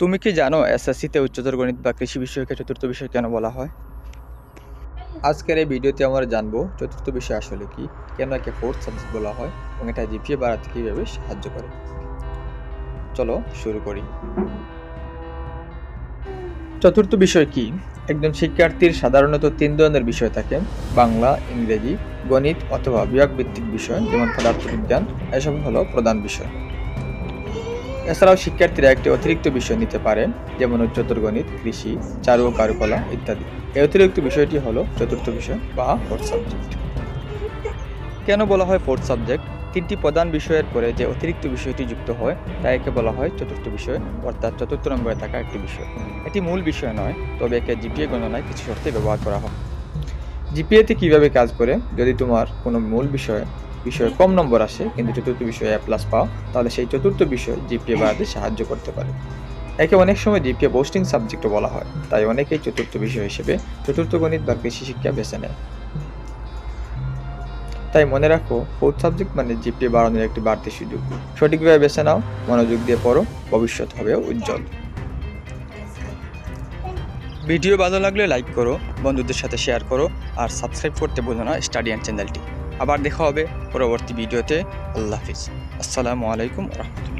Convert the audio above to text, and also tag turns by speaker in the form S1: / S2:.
S1: তুমি কি জানো এসএসসিতে উচ্চতর গণিত বা কৃষি বিষয়কে চতুর্থ বিষয় কেন বলা হয়? আজকের এই ভিডিওতে আমরা জানব চতুর্থ বিষয় আসলে কি, কেন একে ফোর্থ সাবজেক্ট বলা হয়, এবং এটা জিপিএ বাড়াতে কীভাবে সাহায্য করে। চলো শুরু করি। চতুর্থ বিষয় কি? একজন শিক্ষার্থীর সাধারণত তিন ধরনের বিষয় থাকে, বাংলা, ইংরেজি, গণিত অথবা বিভাগ ভিত্তিক বিষয়, যেমন পদার্থবিজ্ঞান, এসব হলো প্রধান বিষয়। এছাড়াও শিক্ষার্থীরা একটি অতিরিক্ত বিষয় নিতে পারেন যেমন উচ্চতর গণিত কৃষি, চারু ও কারুকলা ইত্যাদি। এই অতিরিক্ত বিষয়টি হলো চতুর্থ বিষয় বা ফোর্থ সাবজেক্ট কেন বলা হয় ফোর্থ সাবজেক্ট তিনটি প্রধান বিষয়ের পরে যে অতিরিক্ত বিষয়টি যুক্ত হয়, তা একে বলা হয় চতুর্থ বিষয়, অর্থাৎ চতুর্থ নম্বরে থাকা একটি বিষয়। এটি মূল বিষয় নয়, তবে একে জিপিএ গণনায় কিছু শর্তে ব্যবহার করা হয়। জিপিএতে কীভাবে কাজ করে? যদি তোমার কোনো মূল বিষয়ে বিষয়ে কম নম্বর আসে, কিন্তু চতুর্থ বিষয়ে এ প্লাস পাও, তাহলে সেই চতুর্থ বিষয় জিপিএ বাড়াতে সাহায্য করতে পারে। একে অনেক সময় জিপিএ বোস্টিং সাবজেক্টও বলা হয়, তাই অনেকেই চতুর্থ বিষয় হিসেবে চতুর্থ গণিত বা কৃষি শিক্ষা বেছে নেয়। তাই মনে রাখো ফোর্থ সাবজেক্ট মানে জিপিএ বাড়ানোর একটি বাড়তি সুযোগ। সঠিকভাবে বেছে নাও, মনোযোগ দিয়ে পড়ো, ভবিষ্যৎ হবে উজ্জ্বল। ভিডিও ভালো লাগলে লাইক করো, বন্ধুদের সাথে শেয়ার করো, আর সাবস্ক্রাইব করতে ভুলো না স্টাডিয়ান চ্যানেলটি। আবার দেখা হবে পরবর্তী ভিডিওতে। আল্লাহ হাফিজ। আসসালামু আলাইকুম রহমতুল্লাহ।